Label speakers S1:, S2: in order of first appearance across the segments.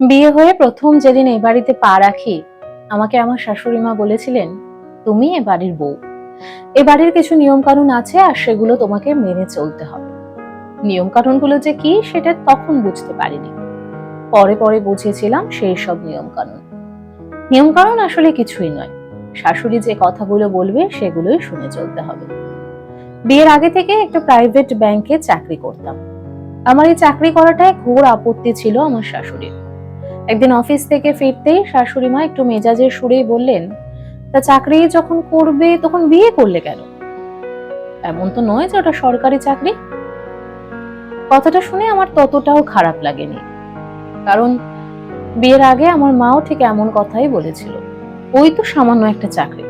S1: বিয়ে হয়ে প্রথম যেদিন এ বাড়িতে পা রাখি, আমাকে আমার শাশুড়ি মা বলেছিলেন, তুমি এ বাড়ির বউ। এ বাড়ির কিছু নিয়ম কানুন আছে আর সেগুলো তোমাকে মেনে চলতে হবে। নিয়ম কানুনগুলো যে কি সেটা তখন বুঝতে পারিনি। পরে পরে বুঝেছিলাম সেই সব নিয়ম কানুন নিয়ম কানুন আসলে কিছুই নয়। শাশুড়ি যে কথাগুলো বলবে সেগুলোই শুনে চলতে হবে। বিয়ের আগে থেকে একটা প্রাইভেট ব্যাংকে চাকরি করতাম। আমার এই চাকরি করাটায় ঘোর আপত্তি ছিল আমার শাশুড়ির। একদিন অফিস থেকে ফিরতেই শাশুড়ি মা একটু মেজাজের সুরেই বললেন, তা চাকরি যখন করবে, তখন বিয়ে করলে কেন? এমন তো নয় যে ওটা সরকারি চাকরি। কথাটা শুনে আমার ততটাও খারাপ লাগেনি, কারণ বিয়ের আগে আমার মাও ঠিক এমন কথাই বলেছিল, ওই তো সামান্য একটা চাকরি,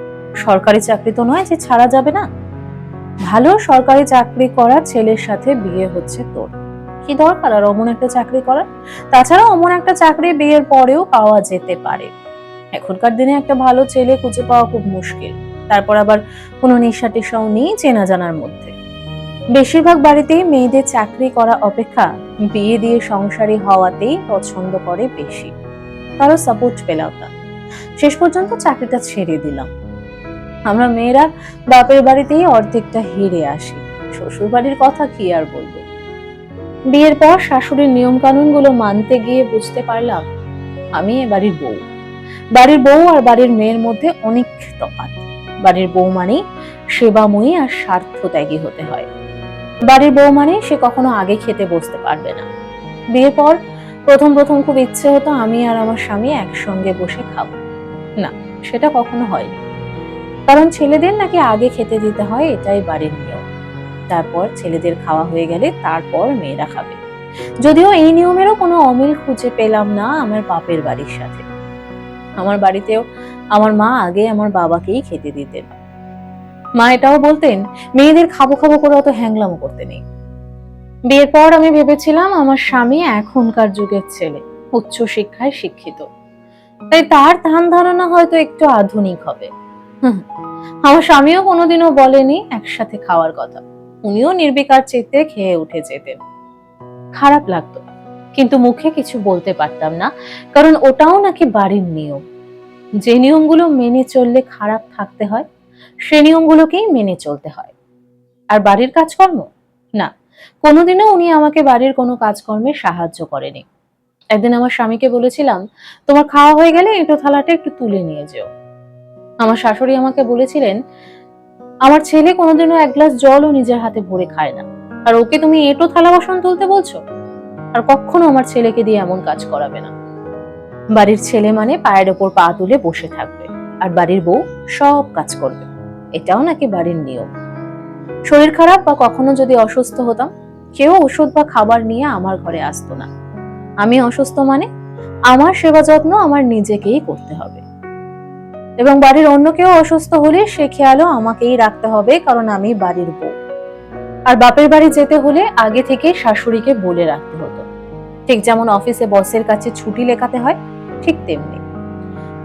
S1: সরকারি চাকরি তো নয় যে ছাড়া যাবে না। ভালো সরকারি চাকরি করা ছেলের সাথে বিয়ে হচ্ছে তোর। কি দরকার আর অমন একটা চাকরি করার। তাছাড়া অমন একটা চাকরি বিয়ের পরেও পাওয়া যেতে পারে। এখনকার দিনে একটা ভালো ছেলে খুঁজে পাওয়া খুব মুশকিল। তারপর আবার কোনো নেশা টেশাও নেই চেনা জানার মধ্যে। বেশিরভাগ বাড়িতেই মেয়েদের চাকরি করা অপেক্ষা বিয়ে দিয়ে সংসারী হওয়াতেই পছন্দ করে বেশি। কারও সাপোর্ট পেলাম না। শেষ পর্যন্ত চাকরিটা ছেড়ে দিলাম। আমরা মেয়েরা বাপের বাড়িতেই অর্ধেকটা হেরে আসি। শ্বশুর বাড়ির কথা কি আর বলব? বিয়ের পর শাশুড়ির নিয়ম কানুনগুলো মানতে গিয়ে বুঝতে পারলাম, আমি এ বাড়ির বউ। বাড়ির বউ আর বাড়ির মেয়ের মধ্যে অনেক তফাৎ। বাড়ির বউ মানে সেবাময়ী আর স্বার্থ ত্যাগী হতে হয়। বাড়ির বউ মানে সে কখনো আগে খেতে বসতে পারবে না। বিয়ের পর প্রথম প্রথম খুব ইচ্ছে হতো আমি আর আমার স্বামী একসঙ্গে বসে খাব। না, সেটা কখনো হয়নি। কারণ ছেলেদের নাকি আগে খেতে দিতে হয়, এটাই বাড়ির নিয়ম। তারপর ছেলেদের খাওয়া হয়ে গেলে তারপর মেয়েরা খাবে। যদিও এই নিয়মেরও কোনো অমিল খুঁজে পেলাম না আমার বাপের বাড়ির সাথে। আমার বাড়িতেও আমার মা আগে আমার বাবাকেই খেতে দিতেন। মা এটাও বলতেন, মেয়েদের খাব খাব করে অত হ্যাংলামো করতে নেই। বিয়ের পর আমি ভেবেছিলাম আমার স্বামী এখনকার যুগের ছেলে উচ্চ শিক্ষায় শিক্ষিত। তাই তার ধ্যান ধারণা হয়তো একটু আধুনিক হবে। আমার স্বামীও কোনোদিনও বলেনি একসাথে খাওয়ার কথা। উনিও নির্বিকার চিত্তে খেয়ে উঠে যেতেন। খারাপ লাগতো, কিন্তু মুখে কিছু বলতে পারতাম না, কারণ ওটাও নাকি বাড়ির নিয়ম। যে নিয়মগুলো মেনে চললে খারাপ থাকতে হয়, সে নিয়মগুলোকেই মেনে চলতে হয়। আর বাড়ির কাজকর্ম? না, কোনোদিনও উনি আমাকে বাড়ির কোনো কাজকর্মে সাহায্য করেনি। একদিন আমার স্বামীকে বলেছিলাম, তোমার খাওয়া হয়ে গেলে এঁটো থালাটা একটু তুলে নিয়ে যেও। আমার শাশুড়ি আমাকে বলেছিলেন আমার ছেলে কোনোদিনও এক গ্লাস জলও নিজের হাতে ভরে খায় না। আর ওকে তুমি এটো থালা বাসন তুলতে বলছো? আর কখনো আমার ছেলেকে দিয়ে এমন কাজ করাবে না। বাড়ির ছেলে মানে পায়ের ওপর পা তুলে বসে থাকবে। আর বাড়ির বউ সব কাজ করবে। এটাও নাকি বাড়ির নিয়ম। শরীর খারাপ বা কখনো যদি অসুস্থ হতাম, কেউ ওষুধ বা খাবার নিয়ে আমার ঘরে আসতো না। আমি অসুস্থ মানে আমার সেবা যত্ন আমার নিজেকেই করতে হবে। এবং বাড়ির অন্য কেউ অসুস্থ হলে সে খেয়ালও আমাকেই রাখতে হবে, কারণ আমি বাড়ির বউ। আর বাপের বাড়ি যেতে হলে আগে থেকে শাশুড়িকে বলে রাখতে হতো। ঠিক যেমন অফিসে বসের কাছে ছুটি লেখাতে হয়, ঠিক তেমনি।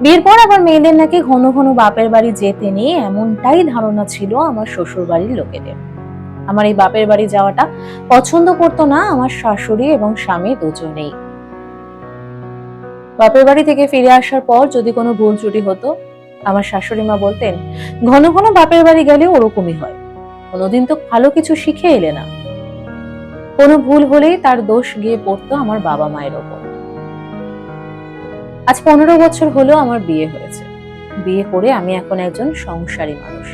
S1: বিয়ের পর আবার মেয়েদের নাকি ঘন ঘন বাপের বাড়ি যেতে নিয়ে এমনটাই ধারণা ছিল আমার শ্বশুর বাড়ির লোকেদের। আমার এই বাপের বাড়ি যাওয়াটা পছন্দ করতো না, আমার শাশুড়ি এবং স্বামী দুজনেই। বাপের বাড়ি থেকে ফিরে আসার পর যদি কোনো ভুল ত্রুটি হতো আমার শাশুড়ি মা বলতেন, ঘন ঘন বাপের বাড়ি গেলে ওরকমই হয়। কোনোদিন তো ভালো কিছু শিখে এলে না। কোনো ভুল হলেই তার দোষ গিয়ে পড়তো আমার বাবা মায়ের ওপর। আজ পনেরো বছর হলো আমার বিয়ে হয়েছে। বিয়ে করে আমি এখন একজন সংসারী মানুষ।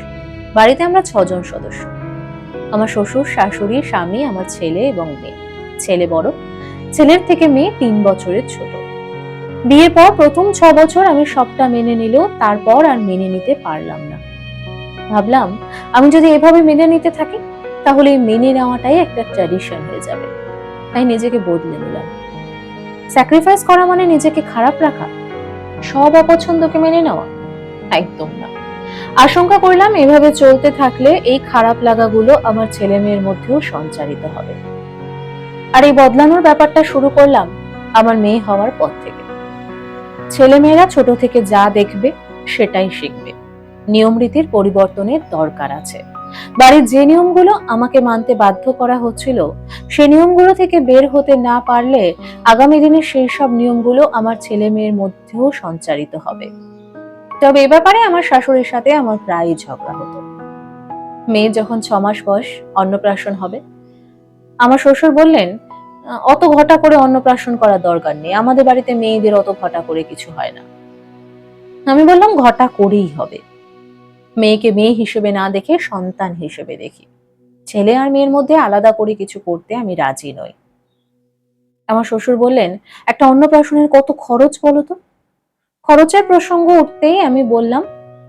S1: বাড়িতে আমরা ছজন সদস্য। আমার শ্বশুর, শাশুড়ি, স্বামী, আমার ছেলে এবং মেয়ে। ছেলে বড়, ছেলের থেকে মেয়ে তিন বছরের ছোট। বিয়ের পর প্রথম ছ বছর আমি সবটা মেনে নিলেও তারপর আর মেনে নিতে পারলাম না। ভাবলাম, আমি যদি এভাবে মেনে নিতে থাকি, তাহলে মেনে নেওয়াটাই একটা ট্র্যাডিশন হয়ে যাবে। তাই নিজেকে বদলে নিলাম। স্যাক্রিফাইস করা মানে নিজেকে খারাপ রাখা। সব অপছন্দকে মেনে নেওয়া? একদম না। আশঙ্কা করলাম, এভাবে চলতে থাকলে এই খারাপ লাগাগুলো আমার ছেলে মেয়ের মধ্যেও সঞ্চারিত হবে। আর এই বদলানোর ব্যাপারটা শুরু করলাম আমার মেয়ে হওয়ার পর থেকে। ছেলেমেয়েরা ছোট থেকে যা দেখবে সেটাই শিখবে। নিয়ম রীতির পরিবর্তনের দরকার আছে। বাড়ির যে নিয়মগুলো আমাকে মানতে বাধ্য করা হচ্ছিল সে নিয়মগুলো থেকে বের হতে না পারলে আগামী দিনে সেই সব নিয়মগুলো আমার ছেলে মেয়ের মধ্যেও সঞ্চারিত হবে। তবে এ ব্যাপারে আমার শাশুড়ির সাথে আমার প্রায়ই ঝগড়া হতো। মেয়ে যখন ছ মাস বয়স অন্নপ্রাশন হবে। আমার শ্বশুর বললেন "আহ, অত ঘটা করে অন্নপ্রাশন করার দরকার নেই। আমাদের বাড়িতে মেয়েদের অত ঘটা করে কিছু হয় না। আমি বললাম, ঘটা করেই হবে। মেয়েকে মেয়ে হিসেবে না দেখে সন্তান হিসেবে দেখি। ছেলে আর মেয়ের মধ্যে আলাদা করে কিছু করতে আমি রাজি নই। আমার শ্বশুর বললেন, একটা অন্নপ্রাশনের কত খরচ বলো তো? খরচের প্রসঙ্গ উঠতেই আমি বললাম,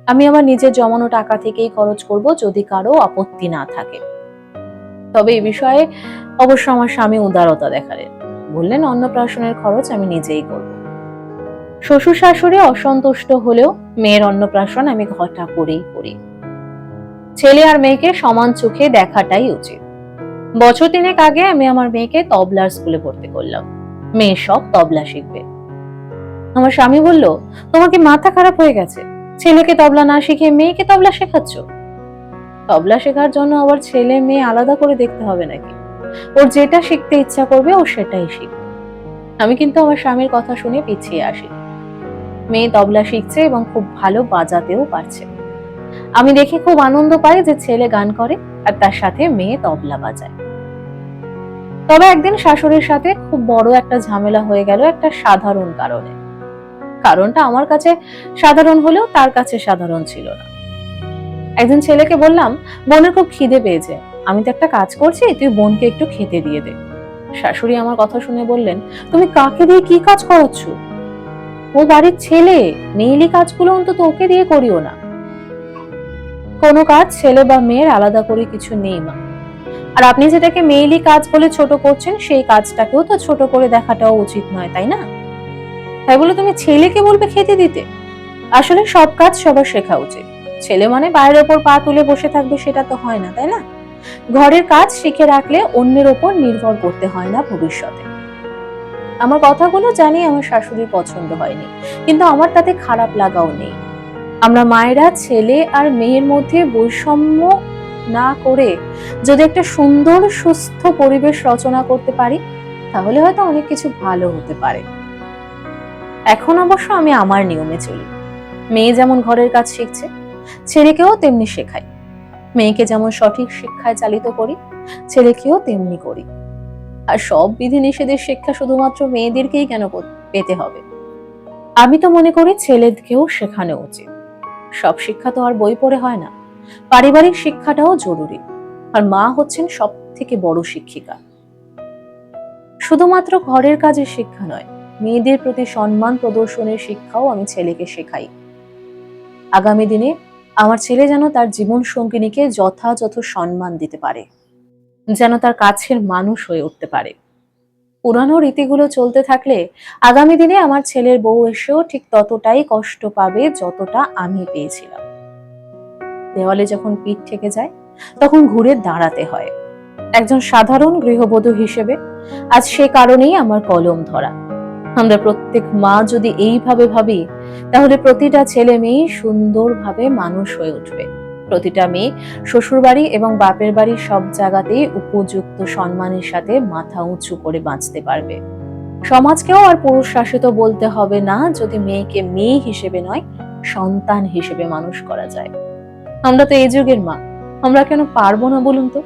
S1: আমি আমার নিজের জমানো টাকা থেকেই খরচ করব যদি কারও আপত্তি না থাকে। তবে এই বিষয়ে অবশ্য আমার স্বামী উদারতা দেখালেন বললেন অন্নপ্রাশনের খরচ আমি নিজেই করব। শ্বশুর শাশুড়ি অসন্তুষ্ট হলেও মেয়ের অন্নপ্রাশন আমি ঘটা করেই করি। ছেলে আর মেয়েকে সমান চোখে দেখাটাই উচিত। বছর তিনেক আগে আমি আমার মেয়েকে তবলার স্কুলে ভর্তি করলাম। মেয়ে সব তবলা শিখবে। আমার স্বামী বলল তোমাকে মাথা খারাপ হয়ে গেছে? ছেলেকে তবলা না শিখে মেয়েকে তবলা শেখাচ্ছ? তবলা শেখার জন্য আবার ছেলে মেয়ে আলাদা করে দেখতে হবে নাকি? ওর যেটা শিখতে ইচ্ছা করবে, ও সেটাই শিখবে। আমি কিন্তু আমার স্বামীর কথা শুনে পিছিয়ে আসি। মেয়ে তবলা শিখছে এবং খুব ভালো বাজাতেও পারছে। আমি দেখে খুব আনন্দ পাই যে ছেলে গান করে আর তার সাথে মেয়ে তবলা বাজায়। তবে একদিন শাশুড়ির সাথে খুব বড় একটা ঝামেলা হয়ে গেল একটা সাধারণ কারণে। কারণটা আমার কাছে সাধারণ হলেও তার কাছে সাধারণ ছিল না। একদিন ছেলেকে বললাম, বোনের খুব খিদে পেয়েছে। আমি তো একটা কাজ করছি, তুই বোনকে একটু খেতে দিয়ে দে। শাশুড়ি আমার কথা শুনে বললেন, তুমি কাকে দিয়ে কি কাজ করাচ্ছ ও বাড়ির ছেলে, মেয়েলি কাজগুলো অন্তত ওকে দিয়ে করিও না। কোনো কাজ ছেলে বা মেয়ের আলাদা করে কিছু নেই, মা। আর আপনি যেটাকে মেয়েলি কাজ বলে ছোট করছেন, সেই কাজটাকেও তো ছোট করে দেখাটাও উচিত নয়, তাই না? তাই বলে তুমি ছেলেকে বলবে খেতে দিতে? আসলে সব কাজ সবার শেখা উচিত। ছেলে মানে বাইরের ওপর পা তুলে বসে থাকবে সেটা তো হয় না, তাই না? ঘরের কাজ শিখে রাখলে অন্যের ওপর নির্ভর করতে হয় না ভবিষ্যতে। আমার কথাগুলো জানি আমার শাশুড়ির পছন্দ হয়নি, কিন্তু আমার তাতে খারাপ লাগাও নেই। আমরা মায়েরা ছেলে আর মেয়ের মধ্যে বৈষম্য না করে যদি একটা সুন্দর, সুস্থ পরিবেশ রচনা করতে পারি, তাহলে হয়তো অনেক কিছু ভালো হতে পারে। এখন অবশ্য আমি আমার নিয়মে চলি। মেয়ে যেমন ঘরের কাজ শিখছে ছেলেকেও তেমনি শেখাই। মেয়েকে যেমন সঠিক শিক্ষায় চালিত করি, ছেলেকেও তেমনি করি। আর সব বিধিনিষেধের শিক্ষা শুধুমাত্র মেয়েদেরকেই কেন পেতে হবে? আমি তো মনে করি ছেলেদেরকেও শেখানো উচিত। সব শিক্ষা তো আর বই পড়ে হয় না। পারিবারিক শিক্ষাটাও জরুরি। আর মা হচ্ছেন সব থেকে বড় শিক্ষিকা। শুধুমাত্র ঘরের কাজের শিক্ষা নয়, মেয়েদের প্রতি সম্মান প্রদর্শনের শিক্ষাও আমি ছেলেকে শেখাই। আগামী দিনে আমার ছেলে যেন তার জীবন সঙ্গিনীকে যথাযথ সম্মান দিতে পারে, যেন তার কাছের মানুষ হয়ে উঠতে পারে। পুরানো রীতিগুলো চলতে থাকলে আগামী দিনে আমার ছেলের বউ এসেও ঠিক ততটাই কষ্ট পাবে যতটা আমি পেয়েছিলাম। দেওয়ালে যখন পিঠ থেকে যায়, তখন ঘুরে দাঁড়াতে হয়। একজন সাধারণ গৃহবধূ হিসেবে আজ সে কারণেই আমার কলম ধরা। আমরা প্রত্যেক মা যদি এইভাবে ভাবি, তাহলে প্রতিটা ছেলে মেয়ে সুন্দরভাবে মানুষ হয়ে উঠবে। প্রতিটা মেয়ে শ্বশুরবাড়ি এবং বাপের বাড়ি সব জায়গাতেই উপযুক্ত সম্মানের সাথে মাথা উঁচু করে বাঁচতে পারবে। সমাজকেও আর পুরুষ শাসিত বলতে হবে না, যদি মেয়েকে মেয়ে হিসেবে নয়, সন্তান হিসেবে মানুষ করা যায়। আমরা তো এই যুগের মা, আমরা কেন পারব না বলুন তো?